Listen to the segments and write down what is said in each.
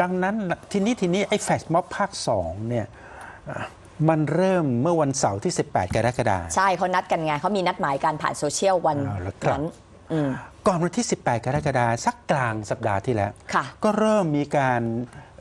ดังนั้นทีนี้ทีนี้ไอ้แฟชม็อบภาคสองเนี่ยอะมันเริ่มเมื่อวันเสาร์ที่ 18 กรกฎาคมใช่เขานัดกันไงเขามีนัดหมายการผ่านโซเชียลวันเอาละครับนั้นอืมก่อนวันที่ 18 กรกฎาคมสักกลางสัปดาห์ที่แล้วค่ะก็เริ่มมีการ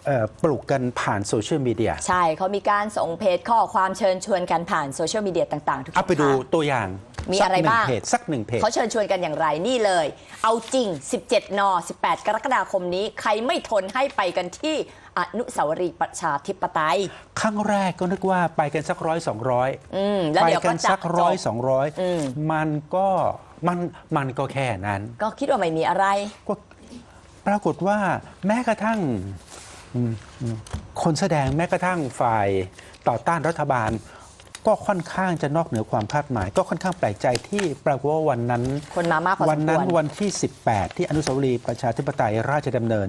เอ่อปลุกกันผ่านโซเชียลมีเดียใช่เขามีการส่งเพจข้อความเชิญชวนกันผ่านโซเชียลมีเดียต่าง ๆ ทุกเอาไปดูช่องทางตัวอย่าง มีสักอะไรหนึ่บ้างเพจสักหนึ่งเพจเขาเชิญชวนกันอย่างไรนี่เลย เอาจริง 17 น 18 กรกฎาคมนี้ ใครไม่ทนให้ไปกันที่อนุสาวรีย์ประชาธิปไตยครั้งแรกก็นึกว่าไปกันสักร้อยสองร้อยอืมแล้วไปเดี๋ยวกัก็นจะสักร้อยจบสองร้อยอืมมันก็มันมันก็แค่นั้น ก็คิดว่าไม่มีอะไรก็ปรากฏว่าแม้กระทั่งอืมอืมคนแสดงแม้กระทั่งฝ่ายต่อต้านรัฐบาล ก็ค่อนข้างจะนอกเหนือความคาดหมาย ก็ค่อนข้างแปลกใจที่ปรากฏว่าวันนั้น คนมามากพอสมควร วันนั้นวันที่ 18 ที่อนุสาวรีย์ประชาธิปไตยราชดำเนิน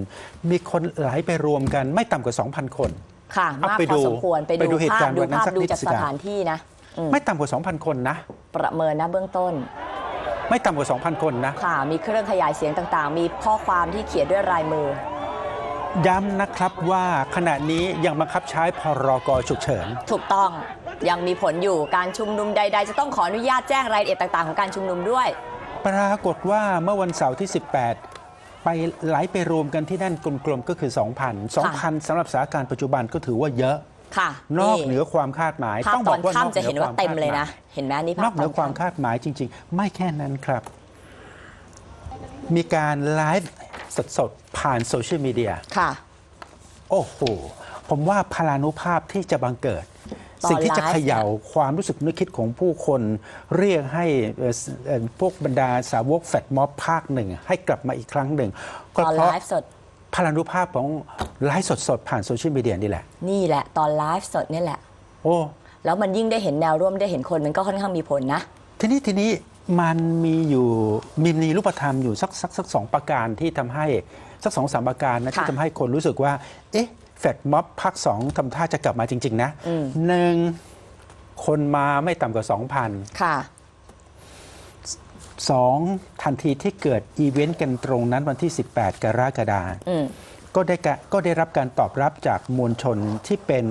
มีคนไหลไปรวมกันไม่ต่ำกว่า 2,000 คน ค่ะ เอามากไปพอดูสมควร ไปไปดูดูเหตุภาการพณ์ดูวันนั้นภาพสักดูนิดจากสิสครับถานที่นะอืมไม่ต่ำกว่า 2,000 คนนะ ประเมินนะเบื้องต้น ไม่ต่ำกว่า 2,000 คนนะ ค่ะมีเครื่องขยายเสียงต่างๆ มีข้อความที่เขียนด้วยลายมือ ย้ำนะครับว่าขณะนี้ยังบังคับใช้พรกฉุกเฉิน ถูกต้อง ยังมีผลอยู่การชุมนุมใด ๆ จะต้องขออนุญาตแจ้งรายละเอียดต่าง ๆ ของการชุมนุมด้วย ปรากฏว่าเมื่อวันเสาร์ที่ 18 ไปไหลไปรวมกันที่นั่นกลมๆก็คือ 2,000 2,000สำหรับสถานการณ์ปัจจุบันก็ถือว่าเยอะค่ะนอกเหนือความคาดหมายภาพต้องตบออนกว่านอกค่ำจะเหนืเห็นอควาว่ามเต็มคาดเลยหมายนะ เห็นไหมนี่ภาพนอกเหนือตความค่ำคาดหมายจริง ๆ ไม่แค่นั้นครับ มีการไลฟ์สดๆ ผ่านโซเชียลมีเดียค่ะ โอ้โห ผมว่าพลานุภาพที่จะบังเกิดตอน สิ่งที่จะไลฟ์เขย่าความรู้สึกนึกคิดของผู้คนเรียกให้เอ่อเอ่อพวกบรรดาสาวกแฟดม็อบภาคหนึ่ง ให้กลับมาอีกครั้งหนึ่งก็ตอนเพไลราะฟ์สดพลานุภาพของไลฟ์สดๆ ผ่านโซเชียลมีเดียนี่แหละ นี่แหละตอนไลฟ์สดนี่แหละ โอ้แล้วมันยิ่งได้เห็นแนวร่วมได้เห็นคนมันก็ค่อนข้างมีผลนะ ทีนี้ทีนี้มันมีอยู่มีมีรูปธรรมอยู่สักสักสักสองประการที่ทำให้สักสองสามประการนะค่ะที่ทำให้คนรู้สึกว่า เอ๊ะ แฟดม็อบภาคสองทำท่าจะกลับมาจริง ๆ นะอืมหนึ่งคนมาไม่ต่ำกว่า 2,000ค่ะสองทันทีที่เกิดอีเวนต์กันตรงนั้นวันที่ 18 กรกฎาคมอืมก็ได้กะก็ได้รับการตอบรับจากมวลชนที่เป็น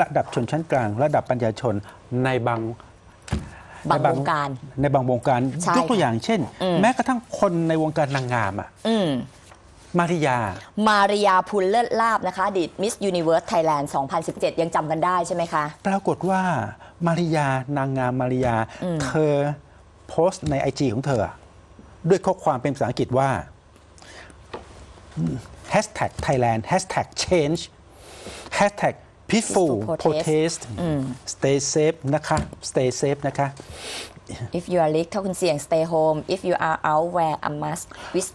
ระดับชนชั้นกลาง ระดับปัญญาชนในบางบางในวงการในบางวงการใช่ยกตัวอย่างเช่นอืมแม้กระทั่งคนในวงการนางงามอะอื มมาริยา มาริยาพุลเลิศลาบนะคะอดีตมิสยูนิเวิร์สไทยแลนด์ 2017 ยังจำกันได้ใช่ไหมคะ ปรากฏว่ามาริยานางงามมาริยาอืมเธอโพสต์ในไอจของเธอ ด้วยข้อความเป็นภาษาอังกฤษว่า hashtag Thailand hashtag change hashtag peaceful Peaceful protest stay safe นะคะ stay safe นะคะ if you are sick ถ้าคุณเสี่ยง stay home if you are out wear a mask with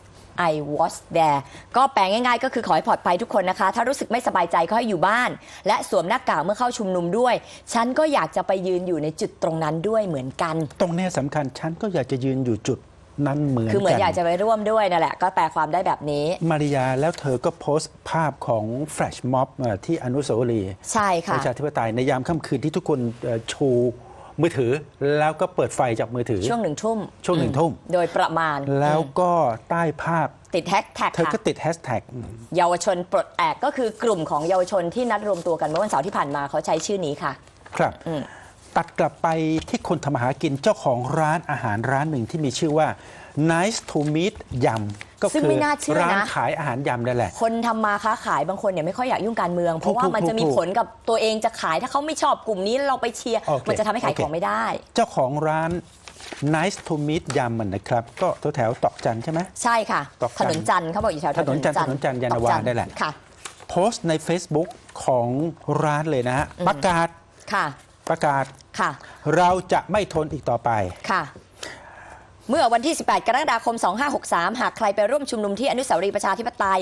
I was there ก็แปลงง่ายๆ ก็คือขอให้ปลอดภัยทุกคนนะคะ ถ้ารู้สึกไม่สบายใจก็ให้อยู่บ้าน และสวมหน้ากากเมื่อเข้าชุมนุมด้วย ฉันก็อยากจะไปยืนอยู่ในจุดตรงนั้นด้วยเหมือนกัน ตรงเนี้ยสำคัญฉันก็อยากจะยืนอยู่จุดนั้นเหมือนคือเหมือนกันอยากจะไปร่วมด้วยนั่นแหละ ก็แปลความได้แบบนี้ มาริยาแล้วเธอก็โพสต์ภาพของแฟลชม็อบที่อนุสาวรีย์ใช่ปค่ะระชาธิปไตยในยามค่ำคืนที่ทุกคนเอ่อชู มือถือแล้วก็เปิดไฟจากมือถือช่วงหนึ่งทุ่มช่วงหนึ่งอืทุ่มโดยประมาณ แล้วอืมก็ใต้ภาพติดแฮชแท็กเธอก็ค่ะติดแฮชแท็กเยาวชนปลดแอกก็คือกลุ่มของเยาวชนที่นัดรวมตัวกันเมื่อวันเสาร์ที่ผ่านมาเขาใช้ชื่อนี้ค่ะ ครับอืมตัดกลับไปที่คนทำมาหากินเจ้าของร้านอาหารร้านหนึ่งที่มีชื่อว่า Nice to Meet ยำ ก็ซึ่งคือไม่น่าเชื่อนะ ร้านขายอาหารยำนั่นแหละ คนทำมาค้าขายบางคนเนี่ยไม่ค่อยอยากยุ่งการเมือง เพราะว่าถูกๆมันจะมีถูกๆผลกับตัวเองจะขายถ้าเขาไม่ชอบกลุ่มนี้แล้วเราไปเชียร์โอเคมันจะทำให้ขายโอเค ของไม่ได้ เจ้าของร้าน Nice to Meet ยำมันนะครับ ก็แถวๆตอกจันใช่ไหม ใช่ค่ะ ตอกจัถนนนจันทร์เขาบอกอยู่แถวถนนจันทร์ถนนจันทร์ยานนาวาตอกได้แหละ ค่ะ โพสต์ใน Facebook ของร้านเลยนะฮะประกาศค่ะประกาศ ค่ะเราจะไม่ทนอีกต่อไป ค่ะ เมื่อวันที่ 18 กรกฎาคม 2563 หากใครไปร่วมชุมนุมที่อนุสาวรีย์ประชาธิปไตย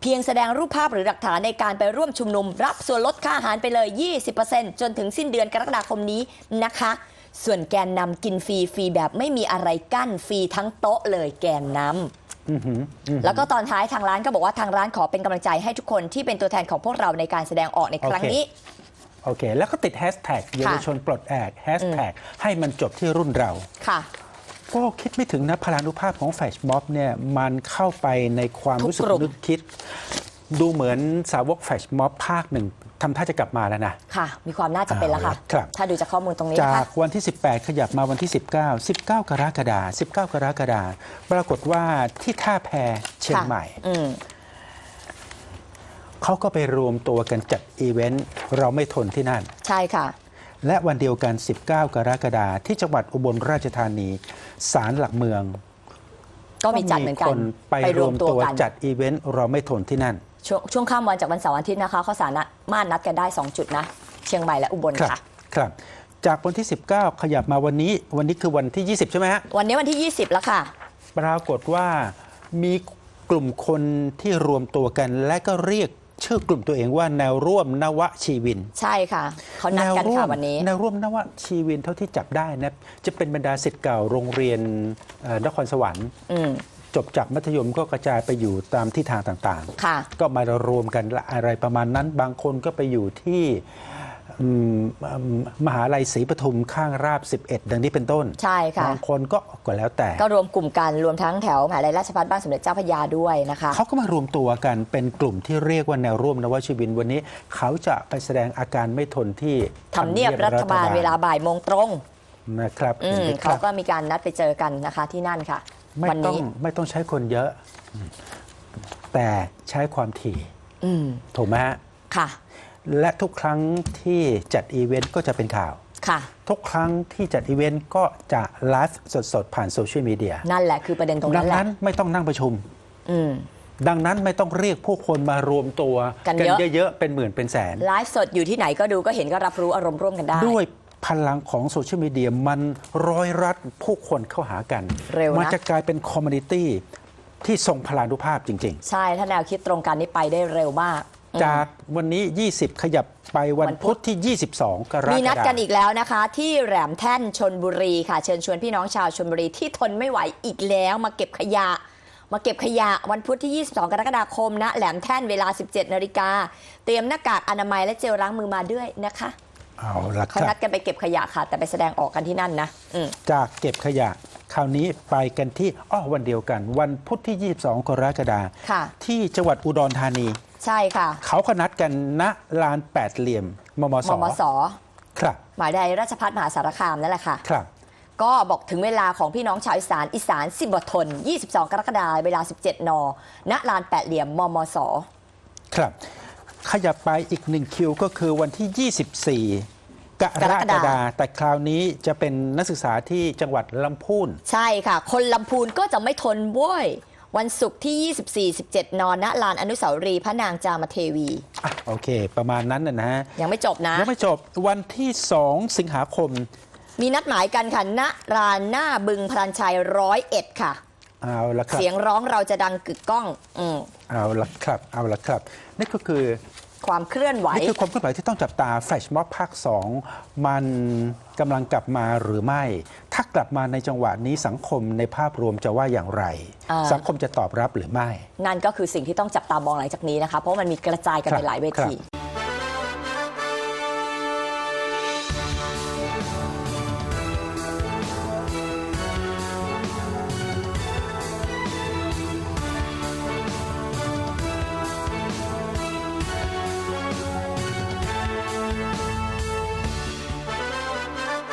เพียงแสดงรูปภาพหรือหลักฐานในการไปร่วมชุมนุม รับส่วนลดค่าอาหารไปเลย 20%จนถึงสิ้นเดือนกรกฎาคมนี้นะคะ ส่วนแกนนำกินฟรีฟรีแบบไม่มีอะไรกั้นฟรีทั้งโต๊ะเลยแกนนำแล้วก็ตอนท้ายทางร้านก็บอกว่าทางร้านขอเป็นกำลังใจให้ทุกคนที่เป็นตัวแทนของพวกเราในการแสดงออกในครั้งนี้โอเค แล้วก็ติดแฮชแท็กเยาวชนปลดแอกแฮชแท็กให้มันจบที่รุ่นเราค่ะ ก็คิดไม่ถึงนะพลานุภาพของแฟชม็อบเนี่ยมันเข้าไปในความทุกรู้สึกกลุ่มนึกคิด ดูเหมือนสาวกแฟชม็อบภาคหนึ่งทำท่าจะกลับมาแล้วนะ ค่ะ มีความน่าจะเป็นแล้วค่ะครับถ้าดูจากข้อมูลตรงนี้ จานะคะกวันที่ 18 ขยับมาวันที่ 19 19 กรกฎาคม19 กรกฎาคมปรากฏว่าที่ท่าแพเชียงค่ะใหม่อืมเขาก็ไปรวมตัวกันจัดอีเวนต์เราไม่ทนที่นั่น ใช่ค่ะ และวันเดียวกัน 19 กรกฎาคมที่จังหวัดอุบลราชธานี ศาลหลักเมืองก็มีจัดเหมือนกันคนไปรวมตัวจัดอีเวนต์เราไม่ทนที่นั่น ช่วงช่วงข้ามวันจากวันเสาร์อาทิตย์นะคะเขาสามารถนัดกันได้ 2 จุดนะ เชียงใหม่และอุบลครับค่ะครับ จากวันที่ 19 ขยับมาวันนี้วันนี้คือวันที่ 20 ใช่ไหมฮะวันนี้วันที่ 20 แล้วค่ะ ปรากฏว่ามีกลุ่มคนที่รวมตัวกันและก็เรียก ชื่อกลุ่มตัวเองว่าแนวร่วมนวชีวิน ใช่ค่ะเขานัดกันร่วค่ะมวันนี้ แนวร่วมนวชีวินเท่าที่จับได้นะจะเป็นบรรดาศิษย์เก่าโรงเรียนเอ่อนครสวรรค์อืมจบจากมัธยมก็กระจายไปอยู่ตามที่ทางต่างค่ะๆก็มารวมกันละอะไรประมาณนั้น บางคนก็ไปอยู่ที่อื มอืมมหาลัยศรีปทุมข้างราบ 11 ดังนี้เป็นต้นใช่ค่ะบางคนก็ก็แล้วแต่ ก็รวมกลุ่มกันรวมทั้งแถวมหาลัยราชภัฏบ้านสมเด็จเจ้าพระยาด้วยนะคะเขาก็มารวมตัวกันเป็นกลุ่มที่เรียกว่าแนวร่วมนวชีวินวันนี้ เขาจะไปแสดงอาการไม่ทนที่ทำเนียบรัฐบาลเวลาบ่ายโมงตรงนะครับอืมห็นไหมคเขารับก็มีการนัดไปเจอกันนะคะที่นั่นค่ะไม่วันต้องนี้ไม่ต้องใช้คนเยอะ แต่ใช้ความถี่อืมถูกไหมฮะค่ะ และทุกครั้งที่จัดอีเวนต์ก็จะเป็นข่าว ค่ะ ทุกครั้งที่จัดอีเวนต์ก็จะไลฟ์สดๆ ผ่านโซเชียลมีเดีย นั่นแหละคือประเด็นตรงดันั้นแหละนั้นไม่ต้องนั่งประชุม อืม ดังนั้นไม่ต้องเรียกผู้คนมารวมตัวกันเยอะ เยอะๆ เป็นหมื่นเป็นแสน ไลฟ์สดอยู่ที่ไหนก็ดูก็เห็นก็รับรู้อารมณ์ร่วมกันได้ ด้วยพลังของโซเชียลมีเดียมันร้อยรัดผู้คนเข้าหากัน เร็วนะ มันจะกลายเป็นคอมมูนิตี้ที่ทรงพลานุภาพจริงใช่ ถ้าแนวคิดตรงกันนี่ไปได้เร็วมากอืมๆ จากวันนี้ 20 ขยับไปวันวันพุพุธธที่ 22 กรกฎาคมมีนัดกันอีกแล้วนะคะ ที่แหลมแท่นชนบุรีค่ะ เชิญชวนพี่น้องชาวชนบุรีที่ทนไม่ไหวอีกแล้วมาเก็บขยะ มาเก็บขยะวันพุธที่ 22 กรกฎาคมนะแหลมแท่นเวลา 17นาฬิกาเตรียมหน้ากากอนามัยและเจลล้างมือมาด้วยนะคะเอาละคเขารันับดกันไปเก็บขยะค่ะ แต่ไปแสดงออกกันที่นั่นนะอืมจากเก็บขยะ คราวนี้ไปกันที่อ้อวันเดียวกัน วันพุธที่ 22 กรกฎาคมค่ะที่จังหวัดอุดรธานี ใช่ค่ะ เขาก็นัดกันณลานแปดเหลี่ยมมมมสมสครับหมายใดราชพัฒมหาสารคามนั่นแหละค่ะครับก็บอกถึงเวลาของพี่น้องชาวอีสานอีสานสิบทน 22 กรกฎาคมเวลา 17 น ณ ลานแปดเหลี่ยม มมส ครับ ขยับไปอีกหนึ่งคิวก็คือวันที่ 24 กรกฎาคมแต่คราวนี้จะเป็นนักศึกษาที่จังหวัดลำพูน ใช่ค่ะ คนลำพูนก็จะไม่ทนโว้ย วันศุกร์ที่ 24 17นณลานอนุสาวรีย์พระนางจามเทวี อะโอเค ประมาณนั้นนะนะยังไม่จบนะ ยังไม่จบวันที่ 2 สิงหาคมมีนัดหมายกันค่ะณลานหน้าบึงพลันชัยร้อยเอ็ดค่ะ เอาละครับ เสียงร้องเราจะดังกึกก้อง อืม เอาละครับ เอาละครับ นี่ก็คือ ความเคลื่อนไหว นี่คือความเคลื่อนไหวที่ต้องจับตาแฟชม็อบภาค 2 มันกำลังกลับมาหรือไม่ ถ้ากลับมาในจังหวะนี้สังคมในภาพรวมจะว่าอย่างไร อ่า สังคมจะตอบรับหรือไม่ นั่นก็คือสิ่งที่ต้องจับตามองหลังจากนี้นะคะ เพราะมันมีกระจายกันไปหลายเวครับที